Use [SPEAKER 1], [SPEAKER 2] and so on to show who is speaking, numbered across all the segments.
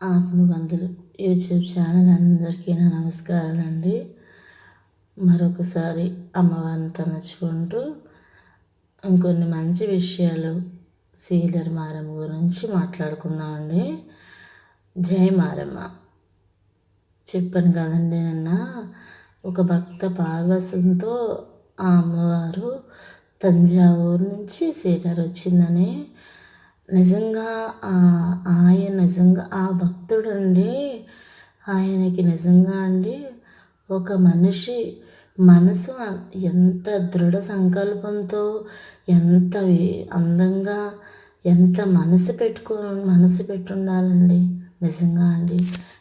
[SPEAKER 1] ఆత్మబంధులు YouTube channel అందరికీ నా నమస్కారాలండి. మరొకసారి అమ్మవారిని తలచుకుంటూ ఇంకొన్ని మంచి విషయాలు సీలర్ మారమ్మ గురించి మాట్లాడుకుందామండి. జై మారమ్మ. చెప్పాను కదండి నిన్న ఒక భక్త పార్వశంతో ఆ అమ్మవారు తంజావూరు నుంచి సీలర్ వచ్చిందని నిజంగా ఆయన నిజంగా ఆ భక్తుడు అండి ఆయనకి నిజంగా అండి ఒక మనిషి మనసు ఎంత దృఢ సంకల్పంతో ఎంత అందంగా ఎంత మనసు పెట్టుకొని మనసు పెట్టుండాలండి. నిజంగా అండి.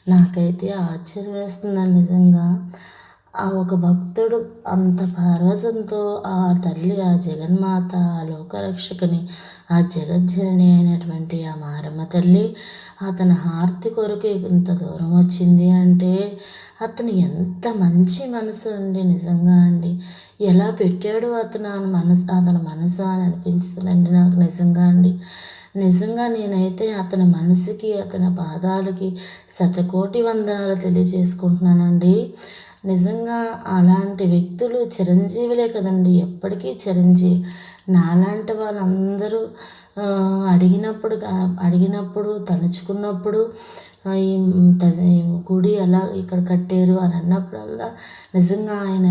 [SPEAKER 1] నాకైతే ఆశ్చర్యం వేస్తుందండి నిజంగా. ఆ ఒక భక్తుడు అంత పరవశంతో ఆ తల్లి ఆ జగన్మాత ఆ లోకరక్షకుని ఆ జగజ్జనని అయినటువంటి ఆ మారమ్మ తల్లి అతని హారతి కొరకు ఇంత దూరం వచ్చింది అంటే అతను ఎంత మంచి మనసు అండి నిజంగా అండి. ఎలా పెట్టాడు అతను మనసు అతని మనసు అని అనిపించిందండి నాకు నిజంగా అండి. నిజంగా నేనైతే అతని మనసుకి అతని పాదాలకి శతకోటి వందనాలు తెలియజేసుకుంటున్నానండి. నిజంగా అలాంటి వ్యక్తులు చిరంజీవులే కదండి. ఎప్పటికీ చిరంజీవి. నాలాంటి వాళ్ళందరూ అడిగినప్పుడు అడిగినప్పుడు తలుచుకున్నప్పుడు ఈ గుడి ఎలా ఇక్కడ కట్టారు అని అన్నప్పుడల్లా నిజంగా ఆయన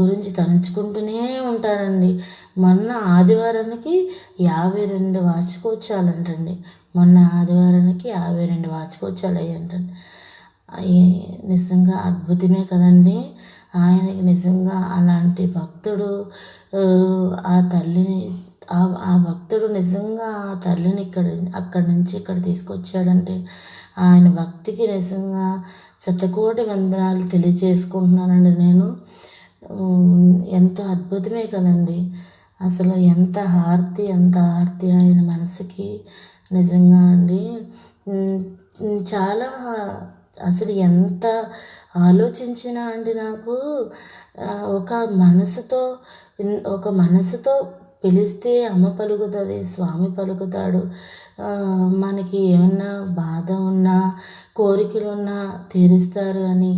[SPEAKER 1] గురించి తలుచుకుంటూనే ఉంటారండి. మొన్న ఆదివారానికి యాభై రెండు వార్షికోత్సవాలంటండి. మొన్న ఆదివారానికి యాభై రెండు వార్షికోత్సవాలు అయ్యంటండి నిజంగా అద్భుతమే కదండి. ఆయనకి నిజంగా అలాంటి భక్తుడు ఆ తల్లిని ఆ భక్తుడు నిజంగా ఆ తల్లిని ఇక్కడ అక్కడి నుంచి ఇక్కడ తీసుకొచ్చాడంటే ఆయన భక్తికి నిజంగా శతకోటి వందనాలు తెలియజేసుకుంటున్నానండి నేను. ఎంతో అద్భుతమే కదండి. అసలు ఎంత హారతి ఎంత హారతి ఆయన మనసుకి నిజంగా అండి. చాలా అసలు ఎంత ఆలోచించినా అండి నాకు ఒక మనసుతో ఒక మనసుతో పిలిస్తే అమ్మ పలుకుతుంది స్వామి పలుకుతాడు. మనకి ఏమన్నా బాధ ఉన్నా కోరికలు ఉన్నా తీరుస్తారు అని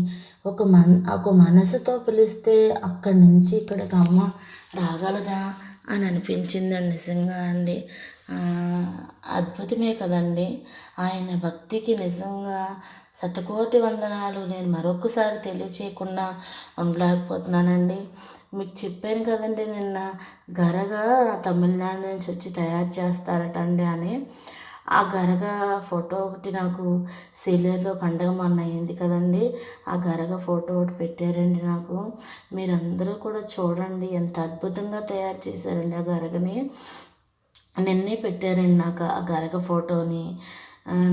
[SPEAKER 1] ఒక మన ఒక మనసుతో పిలిస్తే అక్కడి నుంచి ఇక్కడికి అమ్మ రాగలదా? అని అనిపించిందండి నిజంగా అండి. అద్భుతమే కదండి. ఆయన భక్తికి నిజంగా శతకోటి వందనాలు. నేను మరొకసారి తెలియచేయకుండా ఉండలేకపోతున్నానండి. మీకు చెప్పాను కదండి నిన్న గరగా తమిళనాడు నుంచి వచ్చి తయారు చేస్తారట అండి అని. ఆ గరగ ఫోటో ఒకటి నాకు సీలియర్లో పండగ మొన్న అయింది కదండి. ఆ గరగ ఫోటో ఒకటి పెట్టారండి నాకు. మీరందరూ కూడా చూడండి ఎంత అద్భుతంగా తయారు చేశారండి ఆ గరగని. నిన్నే పెట్టారండి నాకు ఆ గరగ ఫోటోని.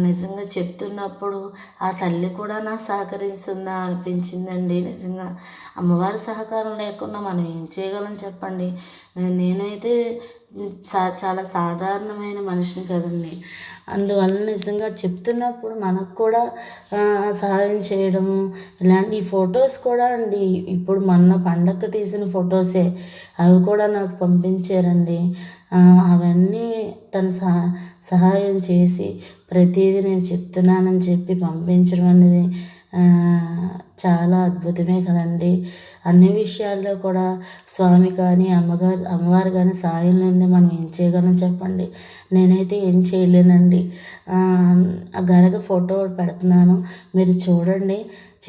[SPEAKER 1] నిజంగా చెప్తున్నప్పుడు ఆ తల్లి కూడా నాకు సహకరిస్తుందా అనిపించిందండి నిజంగా. అమ్మవారి సహకారం లేకుండా మనం ఏం చేయగలం చెప్పండి. నేనైతే సా చాలా సాధారణమైన మనిషిని కదండి. అందువల్ల నిజంగా చెప్తున్నప్పుడు మనకు కూడా సహాయం చేయడము ఇలాంటి ఫొటోస్ కూడా అండి. ఇప్పుడు మొన్న పండగ తీసిన ఫొటోసే అవి కూడా నాకు పంపించారండి. అవన్నీ తను సహా సహాయం చేసి ప్రతిదీ నేను చెప్తున్నానని చెప్పి పంపించడం అనేది చాలా అద్భుతమే కదండి. అన్ని విషయాల్లో కూడా స్వామి కానీ అమ్మగారు అమ్మవారు కానీ సాయం లేనిదే మనం ఏం చేయగలం చెప్పండి. నేనైతే ఏం చేయలేనండి. ఆ గరగ ఫోటో పెడుతున్నాను. మీరు చూడండి.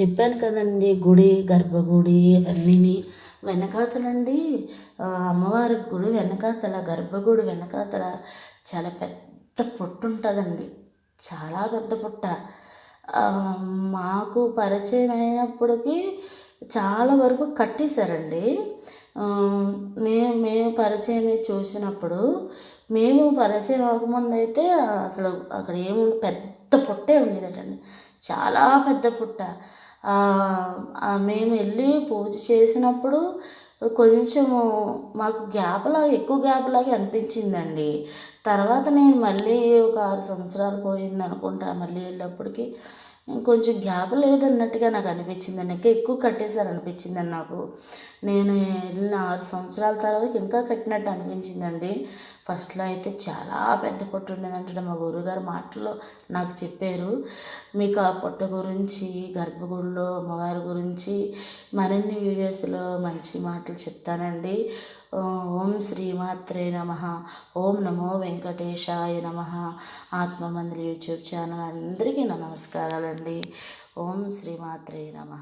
[SPEAKER 1] చెప్పాను కదండి గుడి గర్భగుడి అవన్నీ వెనకాతలండి. అమ్మవారి గుడి వెనకాతల గర్భగుడి వెనకాతల చాలా పెద్ద పొట్టు ఉంటుందండి చాలా పెద్ద పుట్ట. మాకు పరిచయం అయినప్పటికీ చాలా వరకు కట్టేశారండి. మేము మేము పరిచయం చూసినప్పుడు మేము పరిచయం అవ్వకముందు అయితే అసలు అక్కడ ఏముంది పెద్ద పుట్టే ఉండేదటండి. చాలా పెద్ద పుట్ట. మేము వెళ్ళి పూజ చేసినప్పుడు కొంచెము మాకు గ్యాప్లా ఎక్కువ గ్యాప్ లాగా అనిపించిందండి. తర్వాత నేను మళ్ళీ ఒక ఆరు సంవత్సరాలు పోయింది అనుకుంటా మళ్ళీ వెళ్ళేప్పటికి. కొంచెం గ్యాప్ లేదన్నట్టుగా నాకు అనిపించిందండి ఇంకా ఎక్కువ కట్టేశారు అనిపించిందండి నాకు. నేను వెళ్ళిన ఆరు సంవత్సరాల తర్వాత ఇంకా కట్టినట్టు అనిపించిందండి. ఫస్ట్లో అయితే చాలా పెద్ద పొట్టు ఉండేదంటే మా గురువుగారు మాటల్లో నాకు చెప్పారు. మీకు ఆ పొట్ట గురించి గర్భగుడిలో అమ్మవారి గురించి మరిన్ని వీడియోస్లో మంచి మాటలు చెప్తానండి. ఓం శ్రీమాత్రే నమ. ఓం నమో వెంకటేశాయ నమ. ఆత్మమందిరి యూట్యూబ్ ఛానల్ అందరికీ నా నమస్కారాలండి. ఓం శ్రీమాత్రే నమ.